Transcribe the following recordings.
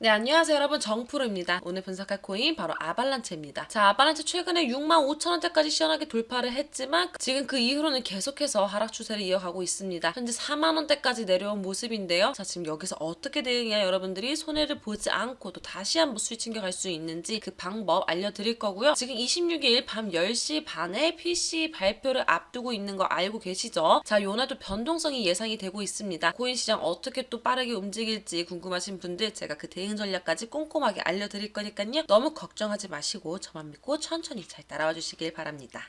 네, 안녕하세요 여러분 정프로입니다. 오늘 분석할 코인 바로 아발란체입니다. 자, 아발란체 최근에 65,000원대까지 시원하게 돌파를 했지만 지금 그 이후로는 계속해서 하락 추세를 이어가고 있습니다. 현재 4만원대까지 내려온 모습인데요. 자, 지금 여기서 어떻게 대응해야 여러분들이 손해를 보지 않고 또 다시 한번 수익 챙겨갈 수 있는지 그 방법 알려드릴 거고요. 지금 26일 밤 10시 반에 PC 발표를 앞두고 있는 거 알고 계시죠? 자, 요날도 변동성이 예상이 되고 있습니다. 코인 시장 어떻게 또 빠르게 움직일지 궁금하신 분들 제가 그 대응 전략까지 꼼꼼하게 알려드릴 거니까요. 너무 걱정하지 마시고 저만 믿고 천천히 잘 따라와 주시길 바랍니다.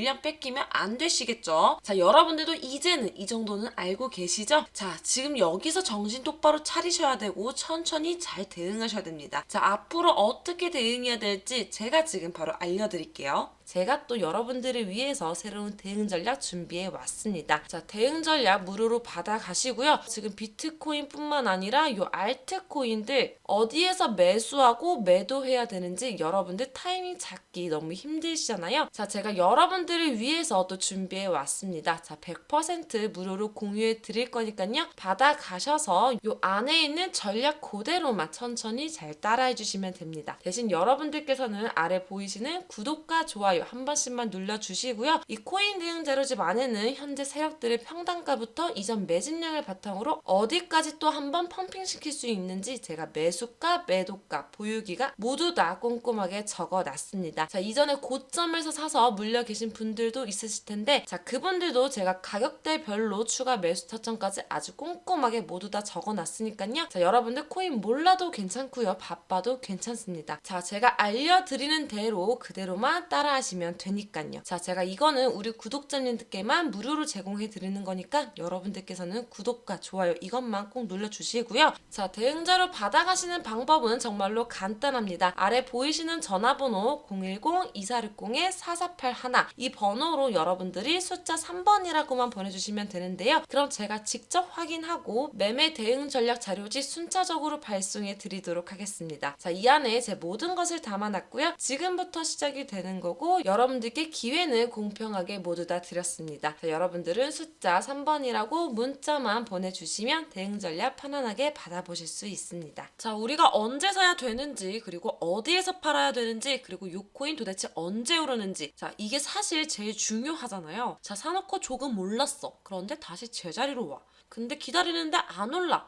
뺏기면 안 되시겠죠? 자, 여러분들도 이제는 이 정도는 알고 계시죠? 자, 지금 여기서 정신 똑바로 차리셔야 되고 천천히 잘 대응하셔야 됩니다. 자, 앞으로 어떻게 대응해야 될지 제가 지금 바로 알려드릴게요. 제가 또 여러분들을 위해서 새로운 대응 전략 준비해 왔습니다. 자, 대응 전략 무료로 받아 가시고요. 지금 비트코인뿐만 아니라 요 알트코인들 어디에서 매수하고 매도해야 되는지 여러분들 타이밍 잡기 너무 힘드시잖아요. 자, 제가 여러분들 을 위해서 또 준비해 왔습니다. 자, 100% 무료로 공유해 드릴 거니까요. 받아 가셔서 요 안에 있는 전략 그대로만 천천히 잘 따라해 주시면 됩니다. 대신 여러분들께서는 아래 보이시는 구독과 좋아요 한 번씩만 눌러주시고요. 이 코인 대응 자료집 안에는 현재 세력들의 평단가부터 이전 매집량을 바탕으로 어디까지 또 한번 펌핑 시킬 수 있는지 제가 매수가, 매도가, 보유기가 모두 다 꼼꼼하게 적어놨습니다. 자 이전에 고점에서 사서 물려 계신 분 들도 있으실 텐데 자 그분들도 제가 가격대별로 추가 매수 타점까지 아주 꼼꼼하게 모두 다 적어놨으니까요. 자 여러분들 코인 몰라도 괜찮고요. 바빠도 괜찮습니다. 자 제가 알려드리는 대로 그대로만 따라하시면 되니까요. 자 제가 이거는 우리 구독자님들께만 무료로 제공해 드리는 거니까 여러분들께서는 구독과 좋아요 이것만 꼭 눌러주시고요. 자 대응자료 받아가시는 방법은 정말로 간단합니다. 아래 보이시는 전화번호 010-2460-4481이 번호로 여러분들이 숫자 3번이라고만 보내주시면 되는데요. 그럼 제가 직접 확인하고 매매 대응 전략 자료지 순차적으로 발송해 드리도록 하겠습니다. 자, 이 안에 제 모든 것을 담아놨고요. 지금부터 시작이 되는 거고 여러분들께 기회는 공평하게 모두 다 드렸습니다. 자, 여러분들은 숫자 3번이라고 문자만 보내주시면 대응 전략 편안하게 받아보실 수 있습니다. 자, 우리가 언제 사야 되는지 그리고 어디에서 팔아야 되는지 그리고 요 코인 도대체 언제 오르는지 자, 이게 사실 제일 중요하잖아요. 자, 사놓고 조금 올랐어. 그런데 다시 제자리로 와. 근데 기다리는데 안 올라.